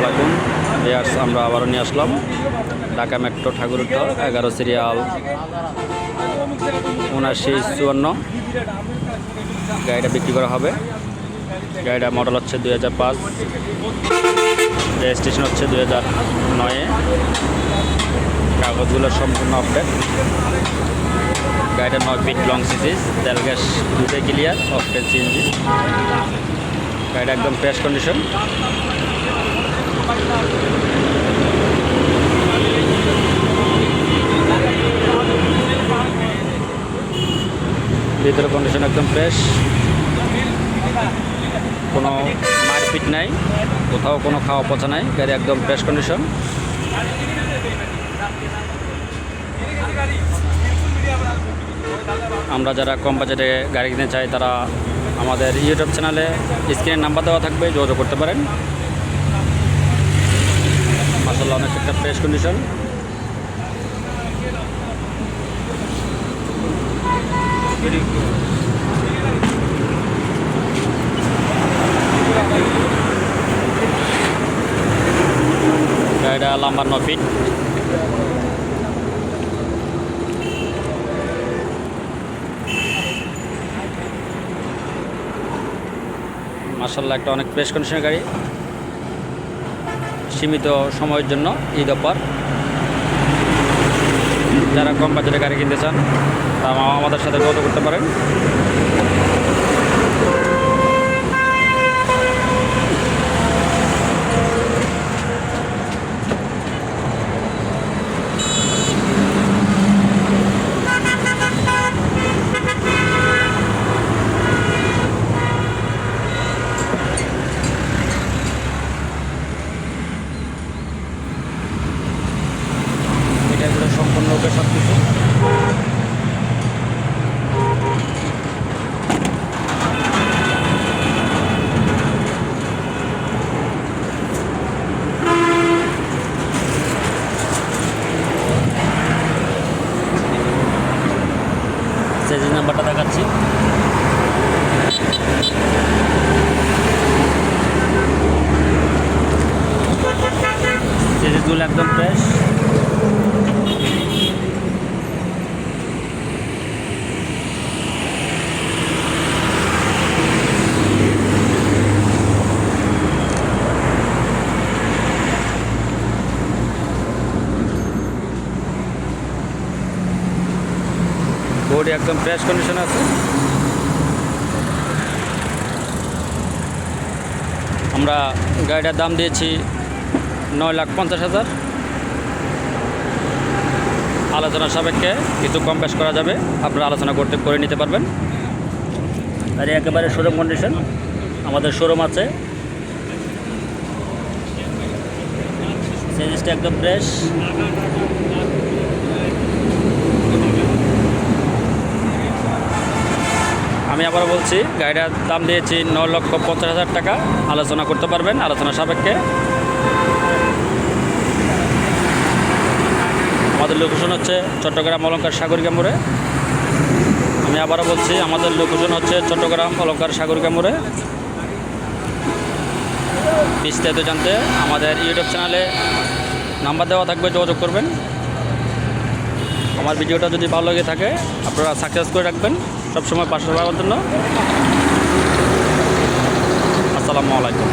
আলাইকুম। বিয়ার্স আমরা আবারও নিয়ে আসলাম ঢাকা মেট্রো ঠাকুরুট্ট এগারো সিরিয়াল উনাশি চুয়ান্ন। গাড়িটা বিক্রি করা হবে। গাড়িটা মডেল হচ্ছে দুই হাজার পাঁচ। রেজিস্ট্রেশন হচ্ছে দুই হাজার নয়ে। কাগজগুলো সম্পূর্ণ আপডেট গাড়িটা নয় ফিট লং সিরিজ তেল গ্যাস দুটোই ক্লিয়ার অফটেন সিএনজি গাড়িটা একদম ফ্রেশ কন্ডিশন ভিতরে কন্ডিশন একদম ফ্রেশ কোনো মারপিট নাই। কোথাও কোনো খাওয়া পচা নাই। গাড়ি একদম ফ্রেশ কন্ডিশন আমরা যারা কম বাজেটে গাড়ি কিনতে চাই, তারা আমাদের ইউটিউব চ্যানেলে স্ক্রিনের নাম্বার দেওয়া থাকবে, যোগাযোগ করতে পারেন। মাসাল্লাহ অনেক একটা ফ্রেশ কন্ডিশন লাম্বার ন ফিট মার্শাল্লাহ একটা অনেক ফ্রেশ কন্ডিশনের গাড়ি। সীমিত সময়ের জন্য ঈদ অফার। যারা কম বাজারে গাড়ি কিনতে চান তা আমাদের সাথে যোগাযোগ করতে পারেন। সেজিং নাম্বারটা দেখাচ্ছি। চেজিসগুলো একদম ফ্রেশ বডি একদম ফ্রেশ কন্ডিশন আছে। আমরা গাড়িটার দাম দিয়েছি নয় লাখ পঞ্চাশ হাজার। আলোচনা সাপেক্ষে কিছু কম বেশ করা যাবে, আপনারা আলোচনা করতে, করে নিতে পারবেন। গাড়ি একেবারে শোরুম কন্ডিশন আমাদের শোরুম আছে। একদম ফ্রেশ আমি আবার বলছি, গাড়িটার দাম দিয়েছি ন লক্ষ পঞ্চাশ হাজার টাকা। আলোচনা করতে পারবেন, আলোচনা সাপেক্ষে। আমাদের লোকেশন হচ্ছে চট্টগ্রাম অলঙ্কার সাগর মোড়ে আমি আবারও বলছি, আমাদের লোকেশন হচ্ছে চট্টগ্রাম অলঙ্কার সাগর মোড়ে বিস্তারিত জানতে আমাদের ইউটিউব চ্যানেলে নাম্বার দেওয়া থাকবে, যোগাযোগ করবেন। আমার ভিডিওটা যদি ভালো লেগে থাকে, আপনারা সাকসেস করে রাখবেন। সবসময় পাশে থাকার জন্য। আসসালামু আলাইকুম।